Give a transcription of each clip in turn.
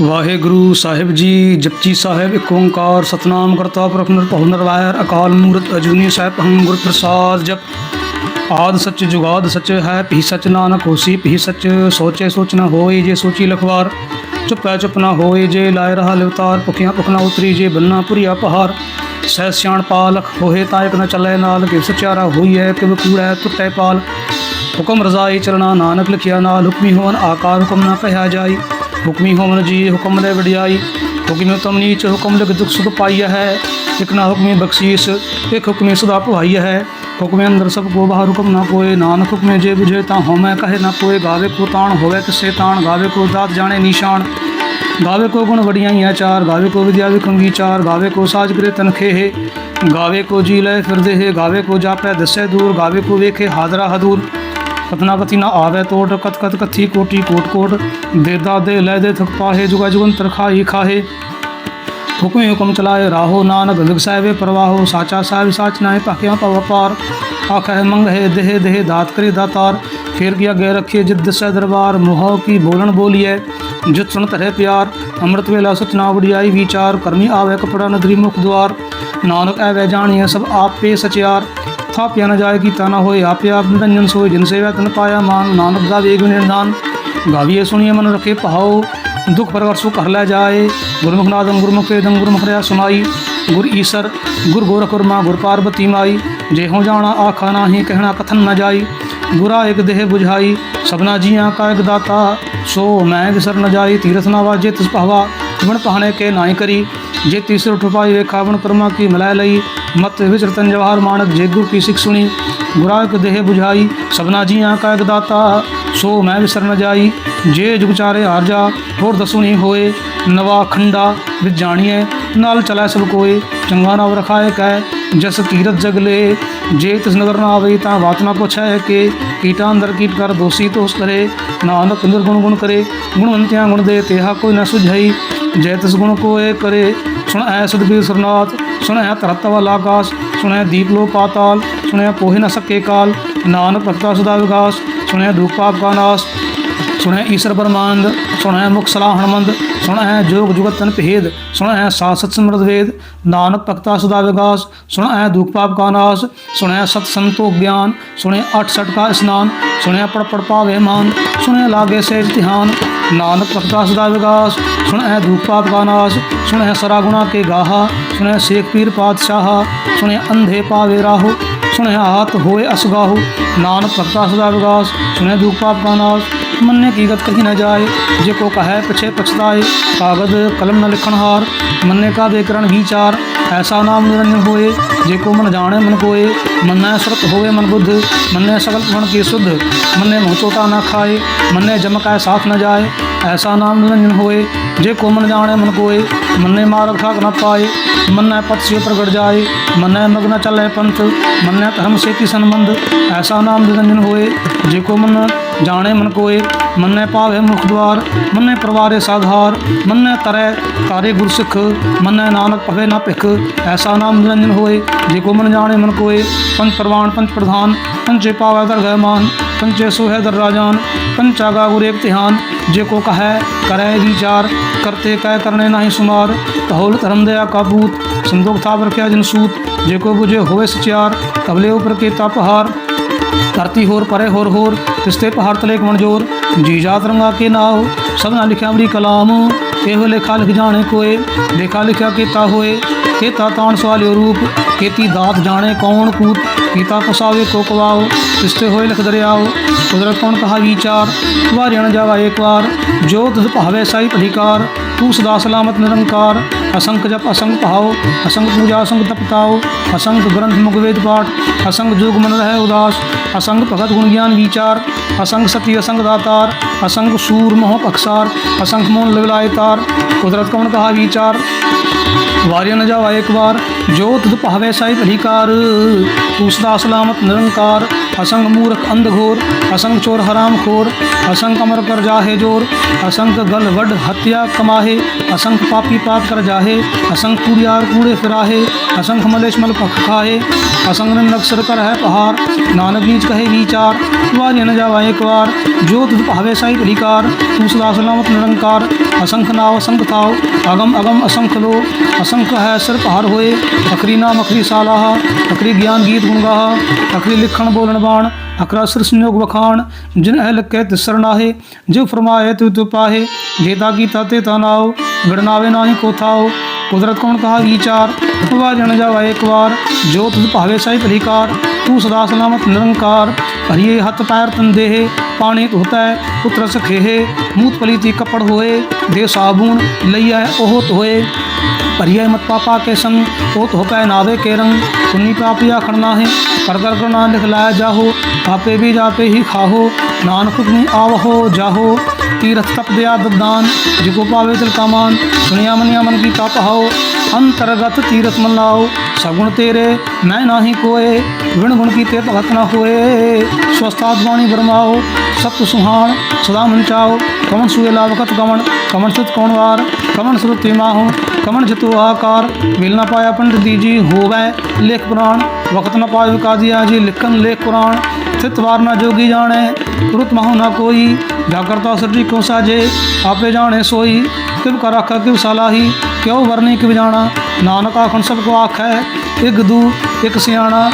ਵਾਹਿਗੁਰੂ ਸਾਹਿਬ ਜੀ, ਜਪਜੀ ਸਾਹਿਬ ਏਕ ਓੰਕਾਰ ਸਤਨਾਮ ਕਰਤਾ ਪੁਰਖ ਨਿਰਭਉ ਨਿਰਵੈਰ, ਅਕਾਲ ਮੂਰਤ ਅਜੂਨੀ ਸਾਹਿਬ, ਹਮ ਗੁਰ ਪ੍ਰਸਾਦ ਜਪ। ਆਦ ਸੱਚ ਜੁਗਾਦ ਸੱਚ ਹੈ, ਭੀ ਸੱਚ ਨਾਨਕ ਹੋਸੀ, ਭੀ ਸੱਚ ਸੋਚੇ ਸੋਚ ਨਾ ਹੋਏ ਜੇ ਸੋਚੀ ਲਖਵਾਰ। ਚੁੱਪੈ ਚੁੱਪ ਨਾ ਹੋਏ ਜੇ, ਲਾਇ ਰਹਾ ਲਿਵਤਾਰ, ਭੁਖਿਆ ਪੁਖਨਾ ਉਤਰੀ ਜੇ, ਬੰਨਾ ਪੁਰੀਆ ਪਹਾਰ। ਸਹਿ ਸਿਆਣ ਪਾਲਖ ਹੋਏ ਤਾਂ ਇਕ ਨ ਚੱਲੇ ਨਾਲ ਕਿ ਸਚਿਆਰਾ ਹੋਈਐ ਕਿ ਕੂੜੈ ਟੁੱਟੈ ਪਾਲ। ਹੁਕਮ ਰਜ਼ਾਈ ਚਲਣਾ ਨਾਨਕ ਲਿਖਿਆ ਨਾਲ, ਹੁਕਮੀ ਹੋਵਨ ਆਕਾਰ ਹੁਕਮ ਨਾ ਕਹਿਆ ਜਾਈ। ਹੁਕਮੀ ਹੋਵਨ ਜੀ, ਹੁਕਮ ਦੇ ਵਡਿਆਈ। ਹੁਕਮੀ ਤਮ ਨੀਚ, ਹੁਕਮ ਲਗ ਦੁਖ ਸੁਖ ਪਾਈਆ ਹੈ। ਇਕ ਨਾ ਹੁਕਮੀ ਬਖਸ਼ੀਸ, ਇਕ ਹੁਕਮੀ ਸਦਾ ਭਵਾਈ ਹੈ। ਹੁਕਮੇ ਅੰਦਰ ਸਭ ਕੋ ਬਾਹਰ ਹੁਕਮ ਨਾ ਕੋਏ ਨਾਨਕ ਹੁਕਮੇ ਜੇ 부ਝੇ ਤਾਂ ਹੋਮੈ ਕਹੇ ਨਾ ਕੋਏ ਗਾਵੇ ਕੋ ਤਾਣ ਹੋਵੇ ਕਿਸੇ ਤਾਣ, ਗਾਵੇ ਕੋ ਦਾਤ ਜਾਣੇ ਨਿਸ਼ਾਨ। ਗਾਵੇ ਕੋ ਗੁਣ ਵਡਿਆਈਆਂ ਚਾਰ, ਗਾਵੇ ਕੋ ਵਿਦਿਆ ਵਿਖੰਗੀ ਚਾਰ। ਗਾਵੇ ਕੋ ਸਾਜ ਕਰੇ ਤਨਖੇ ਹੈ ਗਾਵੇ ਕੋ ਜੀ ਲੈ ਫਿਰਦੇ ਹੈ। ਗਾਵੇ ਕੋ ਜਾਪੈ ਦਸੈ ਦੂਰ, ਗਾਵੇ ਕੋ ਵੇਖੇ ਹਾਜ਼ਰਾ ਹਦੂਰ। ਕਤਨਾ ਕਥੀ ਨਾ ਆਵੇ ਤੋਟ ਕਤ ਕਤ ਕਥੀ ਕੋਟੀ ਕੋਟ ਕੋਟ ਦੇਦਾ ਦੇ ਲੈ ਦੇ ਥਕ ਪਾਹੇ ਜੁਗਾ ਜੁਗੰਤਰ ਖਾਈ ਖਾਹੇ ਹੁਕਮੇ ਹੁਕਮ ਚਲਾਏ ਰਾਹੋ ਨਾਨਕ ਵਿਗਸਾਵੇ ਪ੍ਰਵਾਹੋ ਸਾਚਾ ਸਾਹਿਬ ਸਾਚ ਨਾਏ ਭਾਕਿਆ ਪਵ ਪਾਰ ਆਖੇ ਮੰਗ ਹੈ ਦੇਹ ਦੇਹ ਦਾਤ ਕਰੇ ਦਾਤਾਰ ਫੇਰ ਕੀ ਅੱਗੇ ਰੱਖੇ ਜਿਦ ਦਸੈ ਦਰਬਾਰ ਮੋਹ ਕੀ ਬੋਲਣ ਬੋਲੀਐ ਜਿਤ ਸੁਣ ਧਰੇ ਪਿਆਰ ਅੰਮ੍ਰਿਤ ਵੇਲਾ ਸਚਨਾ ਵਡਿਆਈ ਵਿਚਾਰ ਕਰਮੀ ਆਵੇ ਕਪੜਾ ਨਦਰੀ ਮੁਖ ਦੁਆਰ ਨਾਨਕ ਐਵੇਂ ਜਾਣੀਐ ਸਭ ਆਪੇ ਸਚਿਆਰ ਥਾਪਿਆ ਨਾ ਜਾਏ ਕੀਤਾ ਨਾ ਹੋਏ ਆਪੇ ਆਪ ਨਿਰੰਜਨ ਸੋਏ ਜਿਨ ਸੇਵਾ ਤਨ ਪਾਇਆ ਮਾਨ ਨਾਨਕ ਦਾ ਵੇਗ ਨਿਰਦਾਨ ਗਾਵੀਏ ਸੁਣੀਏ ਮਨ ਰੱਖੇ ਪਹਾਓ ਦੁਖ ਪਰਵਰ ਸੁਖ ਕਰ ਲੈ ਜਾਏ ਗੁਰਮੁਖ ਨਾਦੰ ਗੁਰਮੁਖ ਵੇਦੰ ਗੁਰਮੁਖ ਰਿਆ ਸੁਨਾਈ ਗੁਰ ਈਸਰ ਗੁਰ ਗੋਰਖ ਗੁਰਮਾ ਗੁਰ ਪਾਰਬਤੀ ਮਾਈ ਜੇ ਹੋ ਜਾਣਾ ਆਖਾ ਨਾਹੀ ਕਹਿਣਾ ਕਥਨ ਨਾ ਜਾਈ ਗੁਰਾ ਇਕ ਦੇਹ 부ਝਾਈ ਸਭਨਾ ਜੀਆਂ ਕਾ ਇਕ ਦਾਤਾ ਸੋ ਮੈਂ ਵਿਸਰ ਨ ਜਾਈ ਤੀਰਥ ਨਾ ਵਾਜੇ ਤਿਸ ਭਾਵਾ ਵਣ ਪਹਣੇ ਕੇ ਨਾਈ ਕਰੀ ਜੇ ਤੀਸਰ ਉਠਪਾਈ ਵੇਖਾ ਵਣ ਕਰਮਾ ਕੀ ਮਲੈ ਲਈ, ਮਤ ਵਿਚਰਤਨ ਜਵਾਹਰ ਮਾਨਕ ਜੇ ਗੁਰ ਕੀ ਸਿੱਖ ਸੁਣੀ, ਗੁਰਾ ਇਕ ਦੇਹ 부ਝਾਈ ਸਭਨਾ ਜੀਆਂ ਕਾ ਇਕ ਦਾਤਾ, ਸੋ ਮੈਂ ਵਿਸਰ ਨ ਜਾਈ, ਜੇ ਜੁਗ ਚਾਰੇ ਹਾਰ ਜਾ, ਹੋਰ ਦਸੁਣੀ ਹੋਏ, ਨਵਾ ਖੰਡਾ ਵਿੱਚ ਜਾਣੀਐ, ਨਾਲ ਚਲਾ ਸਭ ਕੋਏ, ਚੰਗਾ ਨਾਮ ਰਖਾਏ ਕੈ, ਜਸ ਕੀਰਤ ਜਗ ਜਗਲੇ ਜੇ ਤਿਸ ਨਗਰ ਨਾ ਆਵੇ ਤਾਂ ਬਾਤ ਨਾ ਪੁੱਛੈ ਕਿ, ਕੀਟਾਂ ਅੰਦਰ ਕੀਟ ਕਰ ਦੋਸੀ ਤੋਸ ਕਰੇ ਨਾਨਕ ਨਿਰਗੁਣ ਗੁਣ ਗੁਣ ਕਰੇ ਗੁਣਵੰਤਿਆਂ ਗੁਣ ਦੇ ਤੇਹਾ ਕੋਈ ਨਾ ਸੁਝਈ, ਜੈ ਤਿਸ ਗੁਣ ਕੋਏ ਕਰੇ ਸੁਣ ਐ ਸਤਬੀਰ ਸਰਨਾਥ ਸੁਣ ਐ ਧਰਤ ਵਾਲਾ ਆਕਾਸ਼ ਸੁਣੈ ਦੀਪ ਲੋ ਪਾਤਾਲ ਸੁਣੈ ਪੋਹਿ ਨ ਸਕੇ ਕਾਲ, ਨਾਨਕ ਭਗਤਾ ਸਦਾ ਵਿਗਾਸ ਸੁਣੈ ਦੁਖ ਪਾਪ ਕਾ ਨਾਸ ਸੁਣੈ ਈਸ਼ਰ ਬਰਮਾਨੰਦ ਸੁਣੈ ਮੁਖ ਸਲਾਹ ਹਨਮੰਦ ਸੁਣੈ ਜੋਗ ਜੁਗਤਨ ਭੇਦ ਸੁਣੈ ਸਾਸਤ ਸਮਰਦ ਵੇਦ, ਨਾਨਕ ਭਗਤਾ ਸਦਾ ਵਿਗਾਸ ਸੁਣੈ ਦੁਖ ਪਾਪ ਕਾ ਨਾਸ ਸੁਣੈ ਸਤ ਸੰਤੋਖ ਗਿਆਨ ਸੁਣੈ ਅਠ ਸਟ ਕਾ ਇਸਨਾਨ ਸੁਣੈ ਪੜ ਪੜ ਪਾਵੇ ਮਾਨ ਸੁਣੈ ਲਾਗੇ ਸੇਜ ਧਿਆਨ, ਨਾਨਕ ਭਗਤਾ ਸਦਾ ਵਿਗਾਸ ਸੁਣੈ ਦੁਖ ਪਾਪ ਕਾ ਨਾਸ ਸੁਣੈ ਸਰਾ ਗੁਣਾ ਕੇ ਗਾਹਾ ਸੁਣੈ ਸੇਖ ਪੀਰ ਪਾਤਸ਼ਾਹ ਸੁਣੈ ਅੰਧੇ ਪਾਵੇ ਰਾਹੋ ਸੁਣਿਆ ਹਾਤ ਹੋਏ ਅਸਗਾਹੂ ਨਾਨਕ ਭਗਤਾ ਸਦਾ ਵਿਗਾਸ ਸੁਣੈ ਦੁਖ ਪਾਪ ਕਾ ਨਾਸ। ਮੰਨੇ ਕੀਗਤ ਕਹੀ ਨਾ ਜਾਏ, ਜੇ ਕੋ ਕਹੈ ਪਿਛੇ ਪਛਤਾਏ। ਕਾਗਦ, ਕਲਮ ਨ ਲਿਖਣ ਹਾਰ, ਮੰਨੇ ਕਾ ਦੇ ਕਰਨ ਵਿਚਾਰ ਐਸਾ ਨਾਮ ਨਿਰੰਜਨ ਹੋਏ, ਜੇ ਕੋ ਮਨ ਜਾਣੇ ਮਨ ਕੋਏ। ਮੰਨੈ ਸਰਤ ਹੋਵੇ ਮਨ ਬੁੱਧ, ਮੰਨੈ ਸਗਲ ਗੁਣ ਕੀ ਸੁਧ। ਮੰਨੇ ਮੂੰਹ ਚੋਟਾ ਨਾ ਖਾਏ, ਮੰਨੈ ਜਮ ਜਮਕੈ ਸਾਥ ਨਾ ਜਾਏ। ਐਸਾ ਨਾਮ ਨਿਰੰਜਨ ਹੋਏ ਜੇ ਕੋ ਮਨ ਜਾਣੇ, ਮਨ ਕੋਏ ਮੰਨੇ ਮਾਰਗ ਠਾਕ ਨ ਪਾਏ, ਮੰਨੈ ਪਤ ਸੇ ਪ੍ਰਗਟ ਜਾਏ, ਮੰਨੈ ਮਗਨ ਚੱਲੇ ਪੰਥ, ਮੰਨੈ ਧਰਮ ਸੇਤੀ ਸੰਬੰਧ, ਐਸਾ ਨਾਮ ਨਿਰੰਜਨ ਹੋਏ। ਜੇ ਕੋ ਮਨ ਜਾਣੇ, ਮਨ ਕੋਏ ਮੰਨੈ ਪਾਵੇ ਮੁਖ ਦਵਾਰ, ਮੰਨੈ ਪਰਵਾਰੇ ਸਾਧਾਰ ਮੰਨੈ ਤਰੈ ਤਾਰੇ ਗੁਰ ਸਿੱਖ ਮੰਨੈ ਨਾਨਕ ਪਵੇ ਨਾ ਭਿਖ, ਐਸਾ ਨਾਮ ਨਿਰੰਜਨ ਹੋਏ। ਜੇ ਕੋ ਮਨ ਜਾਣੇ, ਮਨ ਕੋਏ ਪੰਜ ਪ੍ਰਵਾਨ ਪੰਜ ਪ੍ਰਧਾਨ ਪੰਚੇ ਪਾਵੇ ਦਰਗਹਿ ਮਾਨ ਦਰ ਰਾਜਾਨ ਪੰਚਾਗਾ ਗੁਰ ਏਕ ਧਿਆਨ, ਜੇ ਕੋ ਕਹੈ, ਕਰੈ ਵਿਚਾਰ ਕਰਤੇ ਕਹਿ ਕਰਨੇ ਨਾਹੀ ਸੁਮਾਰ ਕਹੋਲ ਧਰਮ ਦਇਆ ਕਾਬੂਤ, ਸੰਦੋਖ ਥਾਪ ਰਖਿਆ ਜਨ ਸੂਤ, ਜੇ ਕੋ 부ਝੇ ਹੋਵੇ ਸਚਿਆਰ ਕਬਲੇ ਉਪਰ ਕੇ ਤਪਹਾਰ ਧਰਤੀ ਹੋਰ ਪਰੇ ਹੋਰ ਹੋਰ, ਤਿਸਤੇ ਪਹਾੜ ਤਲੇ ਕਮਣਜੋਰ ਜੀ ਜਾਤ ਰੰਗਾ ਕੇ ਨਾਉ, ਸਭਨਾ ਲਿਖਿਆ ਅਮਰੀ ਕਲਾਮ ਇਹੋ ਲੇਖਾ ਲਿਖ ਜਾਣੇ ਕੋਏ ਲੇਖਾ ਲਿਖਿਆ ਕੀਤਾ ਹੋਏ, ਕੀਤਾ ਤਾਣ ਸਵਾਲਿਓ ਰੂਪ, ਕੀਤੀ ਦਾਤ ਜਾਣੇ ਕੌਣ ਕੂਤ, ਕੀਤਾ ਪਸਾਵੇ ਕੋ ਕਵਾਓ, ਤਿਸਤੇ ਹੋਏ ਲਿਖ ਦਰਿਆਓ, ਕੁਦਰਤ ਕੌਣ ਕਹਾ ਵਿਚਾਰ ਵਾਰਿਆ ਜਾਵਾ ਏਕ ਵਾਰ ਜੋ ਤਿਸ ਭਾਵੇ ਸਾਈ ਭਲੀਕਾਰ ਤੂੰ ਸਦਾ ਸਲਾਮਤ ਨਿਰੰਕਾਰ ਅਸੰਖ ਜਪ ਅਸੰਖ ਭਾਉ ਅਸੰਖ ਪੂਜਾ ਅਸੰਖ ਤਪਤਾਉ ਅਸੰਖ ਗ੍ਰੰਥ ਮੁਖ ਵੇਦ ਪਾਠ ਅਸੰਖ ਜੋਗ ਮਨ ਰਹਿ ਉਦਾਸ ਅਸੰਖ ਭਗਤ ਗੁਣ ਗਿਆਨ ਵਿਚਾਰ ਅਸੰਖ ਸਤੀ ਅਸੰਖ ਦਾਤਾਰ ਅਸੰਖ ਸੂਰ ਮੋਹ ਪਖਸਾਰ ਅਸੰਖ ਮੋਨ ਲਵਲਾਏ ਤਾਰ ਕੁਦਰਤ ਕੌਣ ਕਹਾ ਵਿਚਾਰ ਵਾਰਿਆ ਨ ਜਾਵਾ ਇੱਕ ਵਾਰ ਜੋ ਤੁਧ ਭਾਵੇ ਸਾਈ ਭਲੀਕਾਰ ਤੂੰ ਸਦਾ ਸਲਾਮਤ ਨਿਰੰਕਾਰ ਅਸੰਗ ਮੂਰਖ ਅੰਧ ਘੋਰ ਅਸੰਗ ਚੋਰ ਹਰਾਮ ਖੋਰ ਅਸੰਗ ਅਮਰ ਕਰ ਜਾਹੇ ਜੋਰ ਅਸੰਗ ਗਲ ਵੱਡ ਹੱਤਿਆ ਕਮਾਹੇ ਅਸੰਗ ਪਾਪੀ ਪਾਪ ਕਰ ਜਾਹੇ ਅਸੰਗ ਕੂੜਿਆਰ ਕੂੜੇ ਫਿਰਾਹੇ ਅਸੰਗ ਮਲੇਸ਼ ਮਲ ਭਖ ਖਾਹੇ ਅਸੰਗ ਨਕਸਰ ਕਰ ਹੈ ਪਹਾਰ ਨਾਨਕ ਜੀ ਨੀਚ ਕਹੇ ਵਿਚਾਰ ਵਾਜੇ ਨ ਜਾਵਾ ਇੱਕ ਵਾਰ ਜੋ ਤੁਧ ਭਾਵੇ ਸਾਈ ਭਲੀਕਾਰ ਤੂੰ ਸਦਾ ਸਲਾਮਤ ਨਿਰੰਕਾਰ ਅਸੰਖ ਨਾਮ ਅਸੰਖ ਹੈ ਸਿਰ ਭਾਰ ਹੋਏ, ਅਖਰੀ ਨਾਮ, ਅਖਰੀ ਸਾਲਾਹ, ਅਖਰੀ ਗਿਆਨ ਗੀਤ ਗੁਣ ਅਖਰੀ ਲਿਖਣ ਬੋਲਣ ਬਾਣ, ਅਖਰਾ ਸਿਰ ਸੰਯੋਗ ਵਖਾਣ, ਜਿਨ ਅਹ ਲਕੇ ਤਿਸਰ ਜੋ ਫਰਮਾਏ ਤੂ ਤੂ ਪਾਹੇ ਜੇਤਾ ਕੀਤਾ ਤੇ ਤਾ ਨਾਉ ਨਾਹੀ ਕੋ ਥਾਉ, ਕੁਦਰਤ ਕੌਣ ਕਹਾ ਵਿਚਾਰ ਵਾ ਜਣ ਜਾਵਾ ਇੱਕ ਵਾਰ, ਜੋ ਤੁਧ ਭਾਵੇ ਸਾਈ ਭਲੀਕਾਰ ਤੂੰ ਸਦਾ ਸਲਾਮਤ ਨਿਰੰਕਾਰ ਹਰੀਏ ਹੱਥ ਪੈਰ ਤੰਦੇ, ਪਾਣੀ ਧੋਤਾ, ਪੁੱਤਰ ਸਖੇਹ, ਮੂਤ ਪਲੀਤੀ ਕਪੜ ਹੋਏ, ਦੇ ਸਾਬੂਨ ਲਈਐ ਉਹ ਧੋਏ। ਭਰੀਏ ਮਤ ਪਾਪਾ ਕੇ ਸੰਗ, ਉਹ ਧੋ ਪੈ ਨਾਵੇ ਕੇ ਰੰਗ। ਪੁੰਨੀ ਪਾਪਿਆ ਖੜਨਾ ਹੈ ਕਰ ਕਰਨਾ ਲਿਖਲਾਇਆ ਜਾਹੋ, ਆਪੇ ਵੀ ਜਾਪੇ ਹੀ ਖਾਹੋ, ਨਾਨਕ ਹੁਕਮੀ ਆਵਹੋ ਜਾਹੋ। ਤੀਰਥ ਤਪ ਦਿਆ ਦਦਾਨ ਜਿਕੋ ਪਾਵੇ ਤਿਲ ਕਾਮਾਨ ਸੁਣਿਆ ਮਨਿਆ ਮਨ ਕੀ ਤਪ ਹਾਓ। ਅੰਤਰਗਤ ਤੀਰਥ ਮਨ ਲਾਓ ਸਗੁਣ ਤੇਰੇ, ਮੈਂ ਨਾਹੀ ਕੋਏ। ਵਿਣ ਗੁਣ ਕੀਤੇ ਭਗਤ ਨਾ ਹੋਏ। ਸਵਸਤਾਤ ਬਾਣੀ ਬਰਮਾਓ ਸਤ ਸੁਹਾਣ, ਸਦਾ ਮਨ ਚਾਓ ਕਮਨ ਸੂਏ ਲਾਵਕਤ ਕਮਨ ਕਮਨ ਸਤ ਕੌਣ ਵਾਰ? ਕਮਨ ਸਰੂਤੀ ਮਾਹੋ ਕਮਨ ਜਤੋ ਆਕਾਰ। ਮਿਲ ਨਾ ਪਾਇਆ ਪੰਡਿਤ ਦੀ ਜੀ ਹੋਵੇ ਲੇਖ ਪੁਰਾਣ। ਵਕਤ ਨਾ ਪਾਇ ਕਾਦੀਆ ਜੀ ਲਿਖਨ ਲੇਖ ਪੁਰਾਣ ਥਿਤ ਵਾਰ ਨਾ ਜੋਗੀ ਜਾਣੇ, ਤੁਰਤ ਮਹੁ ਨਾ ਕੋਈ। ਜਾਗਰਤਾ ਸਰਜੀ ਕੋ ਸਾਜੇ, ਆਪੇ ਜਾਣੇ ਸੋਈ। ਕਿਵ ਕਰ ਆਖਾ ਕਿਵ ਸਲਾਹੀ ਕਿਉ ਵਰਨੀ ਕਿਵ ਜਾਣਾ? ਨਾਨਕ ਆਖਣ ਸਭ ਕੋ ਆਖੈ ਇਕ ਦੂ ਇੱਕ ਸਿਆਣਾ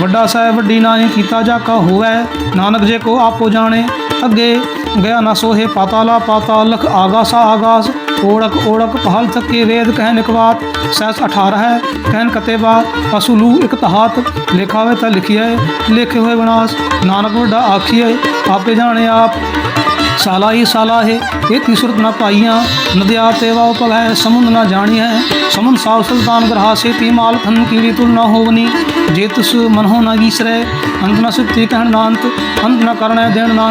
ਵੱਡਾ ਸਾਹਿਬ ਵੱਡੀ ਨਾਹੀ ਕੀਤਾ ਜਾ ਕਾ ਹੋਵੇ। ਨਾਨਕ ਜੇ ਕੋ ਆਪੋ ਜਾਣੇ, ਅੱਗੇ ਗਿਆ ਨਾ ਸੋਹੇ ਪਾਤਾਲਾ ਪਾਤਾਲ ਲਖ ਆਗਾਸਾ ਆਗਾਸ, ਓੜਕ ਓੜਕ ਪਹਲ ਥਕੇ ਵੇਦ ਕਹਿ ਨਿਕਵਾਤ ਸਹਿਸ 18 ਹੈ ਕਹਿਨ ਕਤੇਬਾ ਅਸੂਲੂ ਇਕ ਤਹਾਤ ਲਿਖਾਵੇ ਤਾਂ ਲਿਖਿਆ ਲਿਖੇ ਹੋਏ ਵਿਨਾਸ਼ ਨਾਨਕ ਵੱਡਾ ਆਖੀਏ ਆਪੇ ਜਾਣੇ ਆਪ। ਸਾਲਾ ਹੀ ਸਾਲਾ ਹੈ ਇਹ ਤੀਸਰਤ ਨਾ ਪਾਈਆਂ। ਨਦਿਆ ਤੇਵਾ ਉਪਲ ਹੈ ਸਮੁੰਦ ਨਾ ਜਾਣੀ ਹੈ ਸਮੁੰਦ ਸਾਵ ਸੁਲਤਾਨ ਗ੍ਰਹਾ ਸੇ ਤੀ ਮਾਲ ਖੰਨ ਕੀੜੀ ਤੁਲ ਨਾ ਹੋਵਨੀ। ਜੇ ਤਿਸ ਮਨ ਹੋ ਨਾ ਗੀਸਰੇ ਅੰਤ ਨਾ ਸੁਤੀ ਕਹਿਣ ਨਾ ਅੰਤ। ਅੰਤ ਨਾ ਕਰਣਾ ਦੇਣ ਨਾ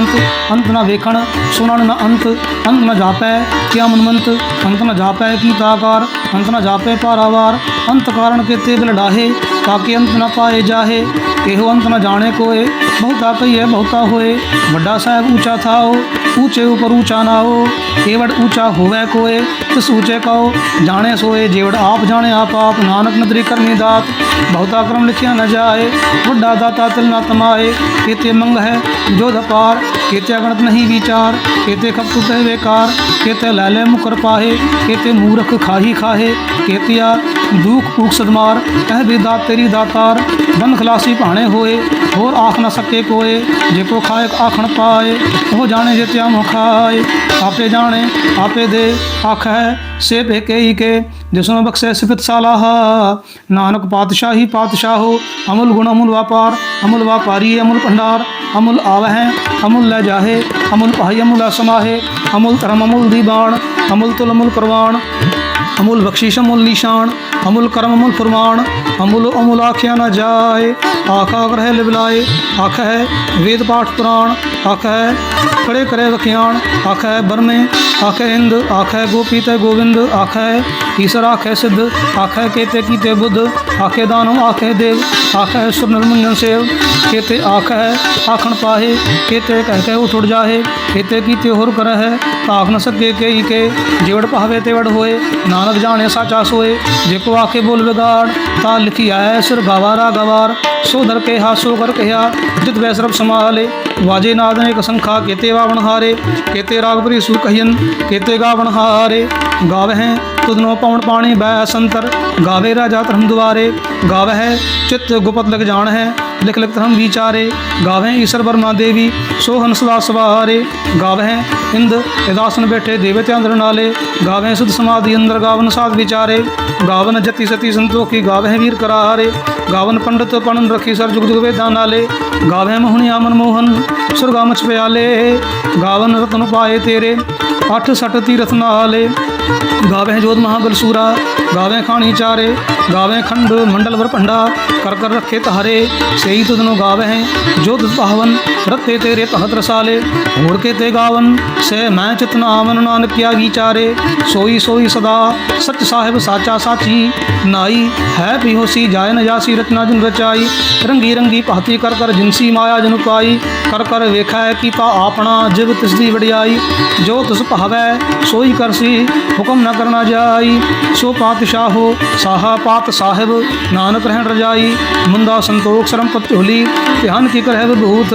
ਅੰਤ ਨਾ ਵੇਖਣ ਸੁਣਨ ਨਾ ਅੰਤ। ਅੰਤ ਨਾ ਜਾਪੈ ਕਿਆ ਮਨਮੰਤ ਅੰਤ ਨਾ ਜਾਪੈ ਕੀ ਤਾਕਾਰ ਅੰਤ ਨਾ ਜਾਪੈ ਪਾਰਾਵਾਰ ਅੰਤ ਕਾਰਨ ਕੀਤੇ ਬਿਲਡਾਹੇ ਤਾਕੇ ਅੰਤ ਨਾ ਪਾਏ ਜਾਹੇ, ਇਹੋ ਅੰਤ ਨਾ ਜਾਣੇ ਕੋਏ। ਬਹੁਤਾ ਕਹੀਏ ਬਹੁਤਾ ਹੋਏ। ਵੱਡਾ ਸਾਹਿਬ ਉੱਚਾ ਥਾਓ। ऊंचे ऊपर ऊंचा ना हो केवट ऊंचा होवे कोए तिस ऊंचे कहो जाने सोए जेवड़ आप जाने आप आप नानक नदरी करनी दात बहुता क्रम लिखिया न जाए बुढ़ा दाता तिल न तमाए केते मंग है जो धपार ਕੀਤੇ ਅਗਣਤ ਨਹੀਂ ਵਿਚਾਰ, ਕੀਤੇ ਖਪਤੂ ਤੇ ਵੇਕਾਰ, ਕੀਤੇ ਲੈ ਲੈ ਮੁਕਰ ਪਾਹੇ, ਕੀਤੇ ਮੂਰਖ ਖਾਹੀ ਖਾਹੇ ਦੁਖ ਭੂਖ ਸਦਮਾਰ ਇਹ ਵੀ ਦਾਤ ਤੇਰੀ ਦਾਤਾਰ, ਬਨ ਖਲਾਸੀ ਭਾਣੇ ਹੋਏ, ਹੋਰ ਆਖ ਨਾ ਸਕੇ ਕੋਏ, ਜੇ ਕੋ ਖਾਏ ਆਖਣ ਪਾਏ, ਉਹ ਜਾਣੇ ਜੇ ਤਿਆ ਮੁ ਆਪੇ ਜਾਣੇ, ਆਪੇ ਦੇ ਆਖ ਹੈ ਸੇ ਭੇਕੇ ਹੀ ਕੇ ਜਿਸਨੂੰ ਬਖਸ਼ੇ ਸਿਫਤ ਸਾਲਾਹ। ਨਾਨਕ ਪਾਤਸ਼ਾਹੀ ਪਾਤਸ਼ਾਹੋ, ਅਮੁਲ ਗੁਣ, ਅਮੁਲ ਵਪਾਰ, ਅਮੁਲ ਵਪਾਰੀ, ਅਮੁਲ ਭੰਡਾਰ, ਅਮੁਲ ਆਵਹਿ, ਅਮੁਲ ਲੈ ਜਾਹੇ, ਅਮੁਲ ਭਾਈ, ਅਮੁਲ ਅਸਮਾਹੇ, ਅਮੁਲ ਧਰਮ, ਅਮੁਲ ਦੀਵਾਨ ਅਮੁਲ ਤੁਲ, ਅਮੁਲ ਪ੍ਰਵਾਨ ਅਮੁਲ ਬਖਸ਼ਿਸ਼, ਅਮੁਲ ਨਿਸ਼ਾਨ। ਅਮੁਲ ਕਰਮ ਅਮੁਲ ਫਰਮਾਨ, ਅਮੁਲ ਅਮੁਲ ਆਖਿਆ ਨਾ ਜਾਏ। ਆਖਾ ਗ੍ਰਹਿ ਲਿਬਲਾਏ ਆਖ ਹੈ ਵੇਦ ਪਾਠ ਪੁਰਾਣ, ਆਖ ਹੈ ਕੜੇ ਕਰੇ ਵਖਿਆਣ ਆਖ ਹੈ ਬਰਮੇ, ਆਖ ਹੈ ਹਿੰਦ, ਆਖ ਹੈ ਗੋਪੀ ਤੇ ਗੋਵਿੰਦ, ਆਖ ਹੈ ਈਸ਼ਰ, ਆਖ ਹੈ ਸਿੱਧ, ਆਖ ਹੈ ਕੇਤੇ ਕੀਤੇ ਬੁੱਧ, ਆਖੇ ਦਾਨੋ, ਆਖੇ ਦੇਵ, ਆਖ ਹੈ ਸੁਰ ਨਿਰਮੰਜਨ ਸੇਵ। ਕੇਤੇ ਆਖ ਹੈ ਆਖਣ ਪਾਹੇ, ਕੇਤੇ ਕਹਿ ਕੇ ਜਾਹੇ, ਕੇਤੇ ਕੀਤੇ ਹੋਰ ਕਰ ਹੈ ਆਖ ਨ ਸਕੇ ਕਈ ਕੇ, ਜਿਵੜ ਪਾਵੇ ਤੇ ਵੜ ਹੋਏ, ਨਾਨਕ ਜਾਣੇ ਸਾਚਾ ਸੋਏ, ਜੇ ਕੋ ਆਖੇ ਬੋਲ ਵਿਗਾੜ, ਤਾਂ ਲਿਖੀ ਆਇ ਸਿਰ ਗਾਵਾਰਾ ਗਵਾਰ। ਸੋ ਦਰ ਕੇ ਹਾਸੋ ਕਰ ਕਹਿਆ ਜਿਤ ਵੈਸਰਬ ਸਮਾਲੇ ਵਾਜੇ ਨਾਦ ਨੇ ਸੰਖਾ, ਕੇਤੇ ਵਾਵਣ ਹਾਰੇ। ਕੇਤੇ ਰਾਗ ਭਰੀ ਸੁ ਕਹੀਨ ਕੇਤੇ ਗਾਵਣ ਹਾਰੇ। ਗਾਵਹਿ ਤੁਧਨੋ ਪਵਨ ਪਾਣੀ ਬੈ ਸੰਤਰ। ਗਾਵੇ ਰਾਜਾ ਧਰਮ ਦੁਆਰੇ। ਗਾਵਹਿ ਚਿਤ ਗੁਪਤ ਲਗ ਜਾਣ ਹੈ ਲਿਖ ਲਿਖ ਧਰਮ ਵਿਚਾਰੇ, ਗਾਵਹਿ ਈਸ਼ਰ ਬਰਮਾ ਦੇਵੀ ਸੋ ਹੰਸ ਦਾ ਸਵਾਰੇ, ਗਾਵਹਿ ਇੰਦ ਇਦਾਸਨ ਬੈਠੇ ਦੇਵਤੇ ਅੰਦਰ ਨਾਲੇ, ਗਾਵਹਿ ਸੁਧ ਸਮਾਧੀ ਅੰਦਰ ਗਾਵਨ ਸਾਧ ਵਿਚਾਰੇ, ਗਾਵਨ ਜਤੀ ਸਤੀ ਸੰਤੋਖੀ ਗਾਵਹਿ ਵੀਰ ਕਰਾਰੇ, ਗਾਵਨ ਪੰਡਤ ਪਣਨ ਰਖੀ ਸਰ ਜੁਗ ਜੁਗ ਵੇਦਾਂ ਨਾਲੇ, ਗਾਵਹਿ ਮੋਹਣੀ ਆਮਨ ਮੋਹਨ ਸੁਰਗਾ ਮਚ ਪਿਆਲੇ, ਗਾਵਨ ਰਤਨ ਪਾਏ ਤੇਰੇ, ਅੱਠ ਸੱਟ ਤੀਰਥ ਨਾਲੇ ਗਾਵੇ ਜੋਤ ਮਹਾਬਲ ਸੂਰਾ ਗਾਵੇ ਖਾਣੀ ਚਾਰੇ ਗਾਵੇ ਖੰਡ ਮੰਡਲ ਵਰ ਭੰਡਾ ਕਰ ਕਰ ਰੱਖੇ ਤਹਰੇ ਸਈ ਤੁਧਨੋ ਗਾਵੇ ਜੋਤ ਪਾਵਨ ਰਤੇ ਤੇਰੇ ਤਹਤ ਰਸਾਲੇ ਹੋੜ ਕੇ ਤੇ ਗਾਵਨ ਸੇ ਮੈਂ ਚਿਤਨਾ ਮਨ ਨਾਨਕ ਕਿਆ ਵਿਚਾਰੇ ਸੋਈ ਸੋਈ ਸਦਾ, ਸਚ ਸਾਹਿਬ ਸਾਚਾ ਸਾਚੀ ਨਾਈ, ਹੈ ਵੀ ਹੋਸੀ ਜਾਇ ਨ ਜਾਸੀ ਰਚਨਾ ਜਨ ਰਚਾਈ, ਰੰਗੀ ਰੰਗੀ ਭਾਤੀ ਕਰ ਕਰ ਜਿਨਸੀ ਮਾਇਆ ਜਨ ਪਾਈ ਕਰ ਕਰ ਵੇਖੈ ਕੀਤਾ ਆਪਣਾ ਜਿਵ ਤਿਸ ਦੀ ਵਡਿਆਈ, ਜੋ ਤਿਸ ਭਾਵੈ, ਸੋਈ ਕਰਸੀ ਹੁਕਮ ਨ ਕਰਨਾ ਜਾਈ, ਸੋ ਪਾਤਸ਼ਾਹੋ, ਸਾਹਾ ਪਾਤ ਸਾਹਿਬ, ਨਾਨਕ ਰਹਿਣ ਰਜਾਈ ਮੁੰਦਾ ਸੰਤੋਖ ਸਰਮ पत झोली ध्यान की कर है विभूत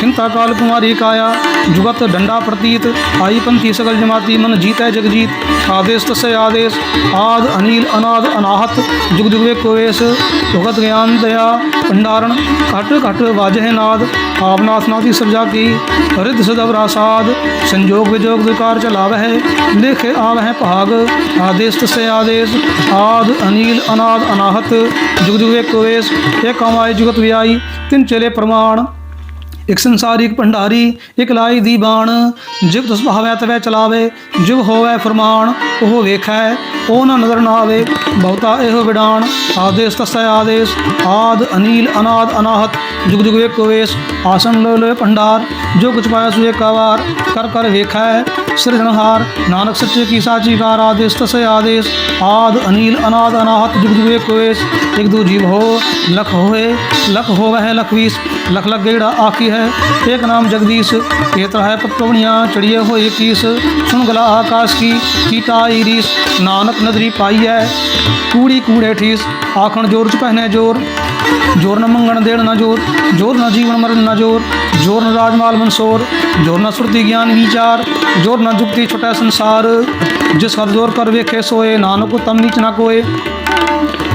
खिंता काल कुमारी काया जुगत डंडा प्रतीत आई पंथी सकल जमाती मन जीत है जगजीत आदेश तस्य आदेश आद अनिल अनाद अनाहत जुग जुग वे कोवेश भुगत ज्ञान दया भंडारण घट घट वाजह नाद आपनाथ नाथी सब जाकी हरित सदव रासाद संजोग विजोग विकार चलाव है लेख आव है भाग आदेश तस्य आदेश आद अनिल अनाद अनाहत जुग जुग वे कोवेश एक कमाई जुगत व्याई तिन चले प्रमाण ਇੱਕ ਸੰਸਾਰੀ ਇੱਕ ਭੰਡਾਰੀ, ਇੱਕ ਲਾਈ ਦੀ ਬਾਣ। ਜਿਵ ਤਸ ਭਾਵੈ ਤਵੈ ਚਲਾਵੇ, ਜਿਵ ਹੋਵੈ ਫਰਮਾਨ, ਉਹ ਵੇਖੈ, ਉਹ ਨਾ ਨਜ਼ਰ ਨਾ ਆਵੇ, ਬਹੁਤਾ ਇਹੋ ਵਿਡਾਣ। ਆਦੇਸ ਤਸੈ ਆਦੇਸ, ਆਦ ਅਨੀਲ ਅਨਾਦ ਅਨਾਹਤ, ਜੁਗ ਜੁਗ ਵੇਕੋ ਵੇਸ, ਆਸਨ ਲੋ ਲੋ ਭੰਡਾਰ। ਜੋ ਕੁਛ ਪਾਇਆ ਸੁਏ ਏਕਾਵਾਰ ਕਰ ਕਰ ਵੇਖੈ ਸਿਰਜਣਹਾਰ ਨਾਨਕ ਸੱਚੇ ਕੀ ਸਾਚੀ ਕਾਰ ਆਦੇਸ ਤਸੈ ਆਦੇਸ, ਆਦ ਅਨੀਲ ਅਨਾਦ ਅਨਾਹਤ, ਜੁਗ ਜੁਗ ਵੇਕੋ ਵੇਸ। ਇੱਕ ਦੂ ਜੀਵ ਹੋ, ਲਖ ਹੋਏ, ਲਖ ਹੋਵੈ ਲਖ ਵੀਸ। ਲਖ ਲਖ ਗੇੜਾ ਆਖੀ ਹੈ। ਇੱਕ ਨਾਮ ਜਗਦੀਸ਼ ਇਹ ਤਰ੍ਹਾਂ ਹੈ ਪਵਣੀਆਂ ਚੜੀਏ ਹੋਏ ਕੀਸ। ਸੁਣ ਗਲਾ ਆਕਾਸ਼ ਕੀ ਕੀਟਾਈ ਰੀਸ। ਨਾਨਕ ਨਦਰੀ ਪਾਈ ਹੈ, ਕੂੜੀ ਕੂੜੇ ਠੀਸ। ਆਖਣ ਜੋਰ ਚ ਪਹਿਨੇ ਜੋਰ। ਜੋਰ ਨ ਮੰਗਣ ਦੇਣ ਨਾ ਜੋਰ। ਜੋਰ ਨ ਜੀਵਨ ਮਰਨ ਨਾ ਜੋਰ। ਜੋਰ ਨ ਰਾਜਮਾਲ ਮਨਸੋਰ। ਜੋਰ ਨ ਸੁਰਤੀ ਗਿਆਨ ਵਿਚਾਰ। ਜੋਰ ਨ ਜੁਗਤੀ ਛੋਟਾ ਸੰਸਾਰ। ਜਿਸ ਹਰ ਜੋਰ ਕਰ ਵੇਖੇ ਸੋਏ, ਨਾਨਕ ਤਮ ਨੀਚ ਨਾ ਕੋਏ।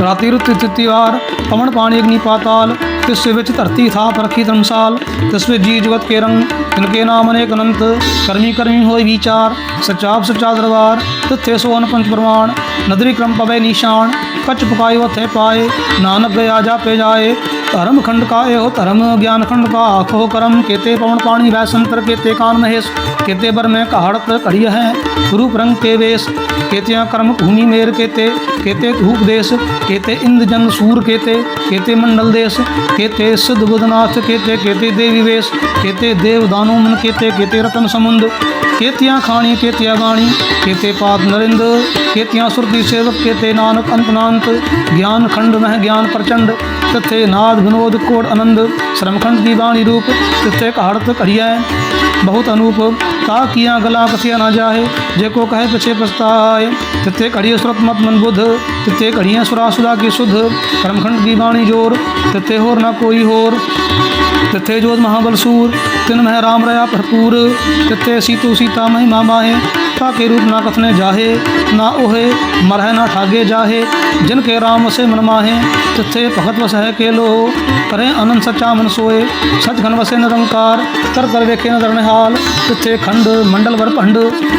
ਰਾਤੀ ਰੁੱਤ ਤਿਤਿਵਾਰ ਪਵਨ ਪਾਣੀ ਅਗਨੀ ਪਾਤਾਲ। ਤਿਸ ਵਿੱਚ ਧਰਤੀ ਥਾਪ ਰਖੀ ਧਰਮਸਾਲ, ਤਿਸ ਵਿੱਚ ਜੀ ਜਗਤ ਕੇ ਰੰਗ ਤਿਨਕੇ ਨਾਮ ਅਨੇਕ ਅਨੰਤ, ਕਰਮੀ ਕਰਮੀ ਹੋਈ ਵਿਚਾਰ ਸਚਾਪ ਸਚਾ ਦਰਬਾਰ, ਤਿੱਥੇ ਸੋ ਅਨਪੰਚ ਪ੍ਰਮਾਣ, ਨਦਰੀ ਕਰਮ ਪਵੇ ਨਿਸ਼ਾਨ, ਕਚ ਪਕਾਇ ਵਥੇ ਪਾਏ, ਨਾਨਕ ਗਿਆ ਜਾਪੇ ਜਾਏ ਧਰਮ ਖੰਡ ਕਾ ਇਹੋ ਧਰਮ, ਗਿਆਨ ਖੰਡ ਕਾ ਆਖੋ ਕਰਮ। ਕੇਤੇ ਪਵਨ ਪਾਣੀ ਵੈ ਸੰਤਰ ਕੇਤੇ ਕਾਨ ਮਹੇਸ਼। ਕੇਤੇ ਬਰ ਮੈਂ ਕਹਾੜਤ ਘੜੀ ਹੈ ਰੂਪ ਰੰਗ ਕੇ ਵੇਸ। ਕੇਤਿਆ ਕਰਮ ਭੂਮੀ ਮੇਰ ਕੇਤੇ ਕੇਤੇ ਧੂਪ ਦੇਸ। ਕੇਤੇ ਇੰਦ ਜਨ ਸੂਰ ਕੇਤੇ ਕੇਤੇ ਮੰਡਲ ਦੇਸ। ਕੇਤੇ ਸਿਧ ਬੁਧਨਾਥ ਕੇਤੇ ਕੇਤੇ ਦੇਵੀ ਵੇਸ। ਕੇਤੇ ਦੇਵ ਦਾਨੋ ਮਨ ਕੇਤੇ ਕੇਤੇ ਰਤਨ ਸਮੁੰਦ। ਕੇਤਿਆਂ ਖਾਣੀ, ਕੇਤਿਆ ਗਾਣੀ। ਕੇਤੇ ਪਾਦ ਨਰਿੰਦ। ਕੇਤਿਆਂ ਸੁਰਤੀ ਸੇਵਕ, ਕੇਤੇ ਨਾਨਕ ਅੰਤਨਾੰਤ ਗਿਆਨ ਖੰਡ ਮਹਿ ਗਿਆਨ ਪ੍ਰਚੰਡ। ਤਥੇ ਨਾਦ ਸਾਧ ਵਿਨੋਦ ਕੋਟ ਆਨੰਦ ਸ਼ਰਮਖੰਡ ਦੀ ਬਾਣੀ ਰੂਪ ਤਿੱਤੇ ਘਾੜਤ ਘੜੀਐ बहुत अनूप ता किया गला कथिया ना जाहे जेको कहे पछे पछताए। तिथे कढ़िए सुरत मत मन बुध, तिथे कढ़िया सुरा सुरा की सुध कर्मखंड की बाणी ज़ोर, तिथे होर ना कोई होर। तिथे जोत महाबल सूर, तिन मह राम रया भरपूर। तिथे सीतु सीता महिमा माहे ताके रूप ना कथने जाहे। ना ओहे, मरह ना ठागे जाहे। जिनके राम से मन माहे, तिथे भगत वस है के लो करें अनंत सच्चा मन सोए सच घन वसे निरंकार। कर कर वेखे नदर ਹਾਲ, ਤਿੱਥੇ ਖੰਡ ਮੰਡਲ ਵਰ ਭੰਡ।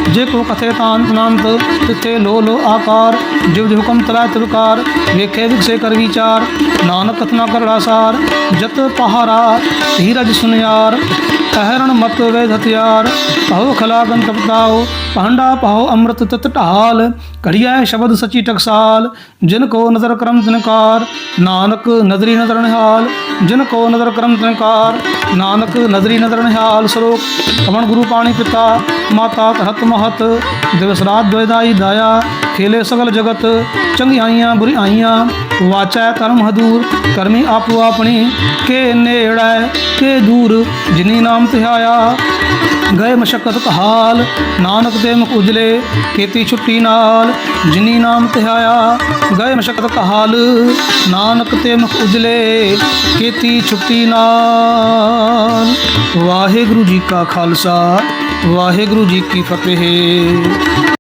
ਜੇ ਕੋ ਕਥੇ ਤਾਂ ਅਨੰਤ ਤਿੱਥੇ ਲੋ ਲੋ ਆਕਾਰ। ਜਿਵ ਜਿਵ ਹੁਕਮ ਤਵੈ ਤੁਲਕਾਰ ਵੇਖੇ ਵਿਖੇ ਕਰ ਵਿਚਾਰ। ਨਾਨਕ ਕਥਨਾ ਕਰ ਰਾਸਾਰ ਜਤ ਪਹਾਰਾ, ਧੀਰਜ ਸੁਨਿਆਰ। ਅਹਰਣ ਮਤ ਵੇ ਧਤਿਆਰ ਭਉ ਖਲਾ ਗੰਤਪਤਾਓ ਭਾਂਡਾ ਪਾਓ ਅੰਮ੍ਰਿਤ ਤਤ ਢਾਲ ਘੜਿਆ ਸ਼ਬਦ ਸਚੀ ਟਕਸਾਲ, ਜਿਨ ਕੋ ਨਦਰ ਕਰਮ ਤਨਕਾਰ ਨਾਨਕ ਨਦਰੀ ਨਦਰ ਨਿਹਾਲ, ਜਿਨ ਕੋ ਨਦਰ ਕਰਮ ਤਨਕਾਰ ਨਾਨਕ ਨਦਰੀ ਨਦਰ ਨਿਹਾਲ ਸਰੋਕ ਕਵਣ ਗੁਰੂ ਪਾਣੀ ਪਿਤਾ, ਮਾਤਾ ਤਹਤ ਮਹਤ, ਦਿਵਸ ਰਾਤ ਦੁਇਦਾਈ ਦਾਇਆ, ਖੇਲੇ ਸਗਲ ਜਗਤ, ਚੰਗਿਆਈਆਂ ਬੁਰੀਆਈਆਂ, ਵਾਚੈ ਕਰਮ ਹਦੂਰ, ਕਰਮੀ ਆਪੋ ਆਪਣੀ, ਕੇ ਨੇੜੈ, ਕੇ ਦੂਰ, ਜਿਨੀ ਨਾਮ ਧਿਆਇਆ ਗਏ ਮਸ਼ਕਤ ਕਹਾਲ, ਨਾਨਕ ਦੇ ਮੁਖ ਉਜਲੇ ਕੀਤੀ ਛੁੱਟੀ ਨਾਲ ਜਿਨੀ ਨਾਮ ਧਿਆਇਆ ਗਏ ਮਸ਼ਕਤ ਕਹਾਲ। ਨਾਨਕ ਤੇ ਮੁਖ ਉਜਲੇ ਕੀਤੀ ਛੁੱਟੀ ਨਾਲ। ਵਾਹਿਗੁਰੂ ਜੀ ਕਾ ਖਾਲਸਾ, ਵਾਹਿਗੁਰੂ ਜੀ ਕੀ ਫਤਿਹ।